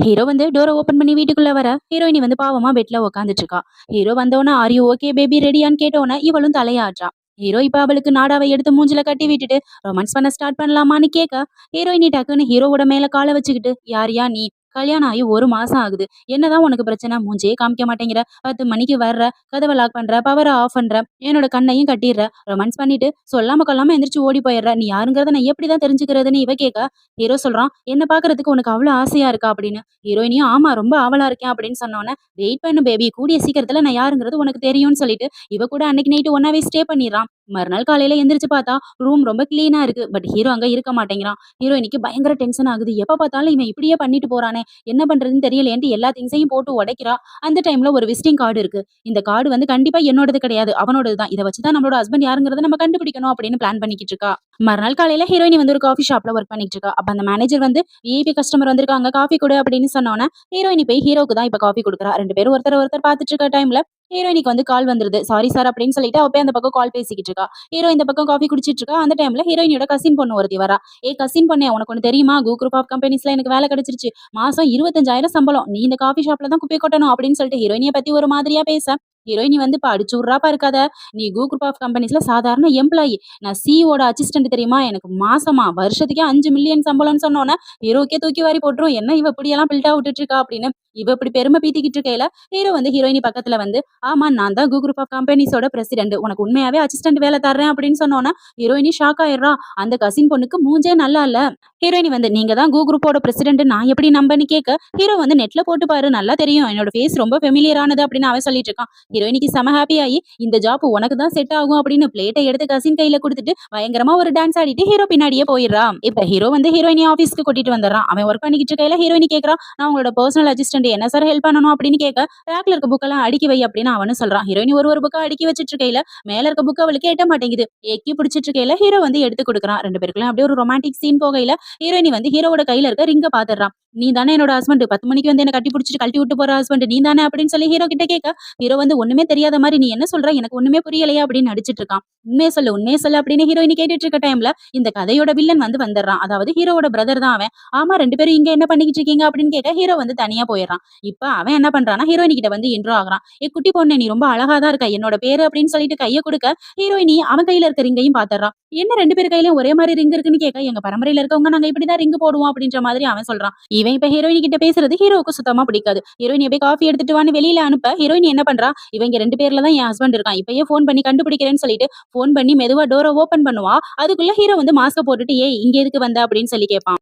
Hero வந்து டோரை open பண்ணி வீட்டுக்குள்ள வர. ஹீரோயினி வந்து பாவமா பெட்ல உட்காந்துட்டு இருக்கா ஹீரோ வந்தோன்னா ஆர் யூ ஓகே பேபி ரெடியான்னு கேட்டோன்னே இவளும் தலையாடுறா. ஹீரோ இப்ப அவளுக்கு நாடாவை எடுத்து மூஞ்சில கட்டி விட்டுட்டு ரொமான்ஸ் பண்ண ஸ்டார்ட் பண்ணலாமான்னு கேட்க ஹீரோயினி டக்குன்னு ஹீரோவோட மேல காலை வச்சுக்கிட்டு யார் யா நீ? கல்யாணம் ஆகி ஒரு மாசம் ஆகுது. என்னதான் உனக்கு பிரச்சனை? மூஞ்சே காமிக்க மாட்டேங்கிற. பத்து மணிக்கு வர்ற கதவை லாக் பண்ற பவரை ஆஃப் பண்ற என்னோட கண்ணையும் கட்டிடுற ரொமான்ஸ் பண்ணிட்டு சொல்லாம கொல்லாம எந்திரிச்சு ஓடி போயிடுற. நீ யாருங்கிறத நான் எப்படிதான் தெரிஞ்சுக்கிறதுன்னு இவ கேட்க. ஹீரோ சொல்றான் என்ன பாக்குறதுக்கு உனக்கு அவ்வளவு ஆசையா இருக்கா? அப்படின்னு. ஹீரோயினியும் ஆமா ரொம்ப ஆவலா இருக்கேன் அப்படின்னு சொன்னோன்னே வெயிட் பண்ணு பேபி கூடிய சீக்கிரத்துல நான் யாருங்கிறது உனக்கு தெரியும்னு சொல்லிட்டு இவ கூட அன்னைக்கு நைட்டு ஒன்னாவே ஸ்டே பண்ணிடுறான். மறுநாள் காலையில எந்திரிச்சு பார்த்தா ரூம் ரொம்ப கிளீனா இருக்கு. பட் ஹீரோ அங்க இருக்க மாட்டேங்கிறான். ஹீரோயினிக்கு பயங்கர டென்ஷன் ஆகுது. எப்ப பார்த்தாலும் இவன் இப்படியே பண்ணிட்டு போறானே என்ன பண்றதுன்னு தெரியலேன்ட்டு எல்லா திங்ஸையும் போட்டு உடைக்கிறா? அந்த டைம்ல ஒரு விசிட்டிங் கார்டு இருக்கு. இந்த கார்டு வந்து கண்டிப்பா என்னோடது கிடையாது அவனோடது தான். இதை வச்சுதான் நம்மளோட ஹஸ்பண்ட் யாருங்கிறத நம்ம கண்டுபிடிக்கணும் அப்படின்னு பிளான் பண்ணிக்கிட்டு இருக்கா. மறுநாள் காலையில ஹீரோயினி வந்து ஒரு காஃபி ஷாப்ல ஒர்க் பண்ணிட்டு இருக்கா. அப்ப அந்த மேனேஜர் வந்து விஐபி கஸ்டமர் வந்திருக்காங்க காஃபி கொடு அப்படின்னு சொன்னோன்னே ஹீரோயினி போய் ஹீரோக்கு தான் இப்ப காஃபி கொடுக்குறா. ரெண்டு பேரும் ஒருத்தர் ஒருத்தர் பார்த்துட்டு இருக்க டைம்ல ஹீரோயினிக்கு வந்து கால் வந்துருது. சாரி சார் அப்படின்னு சொல்லிட்டு அவ போய் அந்த பக்கம் கால் பேசிக்கிட்டு இருக்கா. ஹீரோ இந்த பக்கம் காஃபி குடிச்சிட்டு இருக்கா. அந்த டைம்ல ஹீரோயினோட கசின் பொண்ணு ஒருத்தி வரா. ஏ கசின் பொண்ணே உனக்கு ஒன்று தெரியுமா? கூ குரூப் ஆஃப் கம்பெனிஸ்ல எனக்கு வேலை கிடைச்சிருச்சு. மாசம் இருபத்தஞ்சாயிரம் சம்பளம். நீ இந்த காஃபி ஷாப்ல தான் குப்பை கொட்டணும் அப்படின்னு சொல்லிட்டு ஹீரோயினியை பத்தி ஒரு மாதிரியா பேச ஹீரோயினி வந்து இப்போ அடிச்சு விட்றாப்பா இருக்காத நீ கூ குரூப் ஆஃப் கம்பெனிஸ்ல சாதாரண எம்ப்ளாயி நான் சிஓட அசிஸ்டன்ட் தெரியுமா? எனக்கு மாசமா வருஷத்துக்கே அஞ்சு மில்லியன் சம்பளம்னு சொன்னோன்னே ஹீரோக்கே தூக்கி வாரி போட்டுரும். என்ன இவ இப்படியெல்லாம் பில்டா விட்டுட்டு இருக்கா அப்படின்னு இவ இப்படி பெருமை பீத்திக்கிட்டு இருக்கையில ஹீரோ வந்து ஹீரோயினி பக்கத்துல வந்து ஆமா நான் தான் கூ குரூப் ஆஃப் கம்பெனிஸோட பிரசிடென்ட் உனக்கு உண்மையாவே அசிஸ்டன்ட் வேலை தர்றேன் அப்படின்னு சொன்னோன்னா ஹீரோயினி ஷாக் ஆயிடுறா. அந்த கசின் பொண்ணுக்கு மூஞ்சே நல்லா இல்ல. ஹீரோயினி வந்து நீங்க தான் கூ குரூப்போட பிரசிடென்ட் நான் எப்படி நம்பன்னு கேட்க ஹீரோ வந்து நெட்ல போட்டு பாரு நல்லா தெரியும். என்னோட ஃபேஸ் ரொம்ப ஃபெமிலியர் ஆனது அப்படின்னு அவன் சொல்லிட்டு இருக்கான். ஹீரோயினிக்கு செம ஹாப்பி ஆகி இந்த ஜாப் உனக்கு தான் செட் ஆகும் அப்படின்னு பிளேட்டை எடுத்து கசின் கையில கொடுத்துட்டு பயங்கரமா ஒரு டான்ஸ் ஆடிட்டு ஹீரோ பின்னாடியே போயிடுறான். இப்ப ஹீரோ வந்து ஹீரோயினி ஆஃபீஸ்க்கு கூட்டிட்டு வந்துடுறான். அவன் ஒர்க் பண்ணிக்கிட்டு இருக்கையில ஹீரோயினி கேட்கறான் நான் உங்களோட பர்சனல் அசிஸ்டன்ட் என்ன சார் ஹெல்ப் பண்ணணும் அப்படின்னு கேட்க ரேக்ல இருக்க புக்கெல்லாம் அடுக்கி வை அப்படின்னு அவனு சொல்றான். ஹீரோயினி ஒரு ஒரு புக்கை அடுக்கி வச்சிட்டு இருக்கையில மேல இருக்க புக் அவளுக்கு எட்ட மாட்டேங்குது. எக்கி பிடிச்சிட்டு இருக்கையில ஹீரோ வந்து எடுத்து கொடுக்குறான். ரெண்டு பேருக்குள்ள அப்படியே ஒரு ரொமான்டிக் சீன் போகையில ஹீரோயினி வந்து ஹீரோட கையில இருக்க ரிங்க பாத்துறான் நீ தானே என்னோட ஹஸ்பண்ட் பத்து மணிக்கு வந்து என்ன கட்டி பிடிச்சிட்டு கழட்டி விட்டு போற ஹஸ்பண்ட் நீ தானே அப்படின்னு சொல்லி ஹீரோ கிட்ட கேட்க ஹீரோ வந்து ஒண்ணுமே தெரியாத மாதிரி நீ என்ன சொல்ற? எனக்கு ஒண்ணுமே புரியலையா? அப்படின்னு நடிச்சிட்டு இருக்கான். உண்மையை சொல்லு உண்மையை சொல்லு அப்படின்னு ஹீரோயினி கேட்டுட்டு இருக்க டைம்ல இந்த கதையோட வில்லன் வந்து வந்துடுறான். அதாவது ஹீரோவோட பிரதர் தான் அவன். ஆமா ரெண்டு பேரும் இங்க என்ன பண்ணிக்கிட்டு இருக்கீங்க? அப்படின்னு கேட்க ஹீரோ வந்து தனியா போயிடுறான். இப்ப அவன் என்ன பண்றான்னா ஹீரோயினி கிட்ட வந்து இன்ட்ரோ ஆகுறான். ஏ குட்டி பொண்ணு நீ ரொம்ப அழகா தான் இருக்க. என்னோட பேரு அப்படின்னு சொல்லிட்டு கையை கொடுக்க ஹீரோயினி அவன் கையில இருக்க ரிங்கையும் பாத்துறான் என்ன ரெண்டு பேர் கையிலயும் ஒரே மாதிரி ரிங் இருக்குன்னு கேட்க எங்க பரம்பரையில இருக்கவங்க நாங்க இப்படிதான் ரிங் போடுவோம் அப்படின்ற மாதிரி அவன் சொல்றான். இவன் இப்ப ஹீரோயின் கிட்ட பேசுறது ஹீரோவுக்கு சுத்தமா பிடிக்காது. ஹீரோயின் போய் காஃபி எடுத்துட்டு வான்னு வெளியில அனுப்ப ஹீரோயின் என்ன பண்றா? இவங்க ரெண்டு பேர்ல தான் என் ஹஸ்பண்ட் இருக்கான். இப்பயே ஃபோன் பண்ணி கண்டுபிடிக்கிறேன்னு சொல்லிட்டு ஃபோன் பண்ணி மெதுவா டோரை ஓபன் பண்ணுவா. அதுக்குள்ள ஹீரோ வந்து மாஸ்க போட்டுட்டு ஏய் இங்க எதுக்கு வந்த? அப்படின்னு சொல்லி கேட்பான்.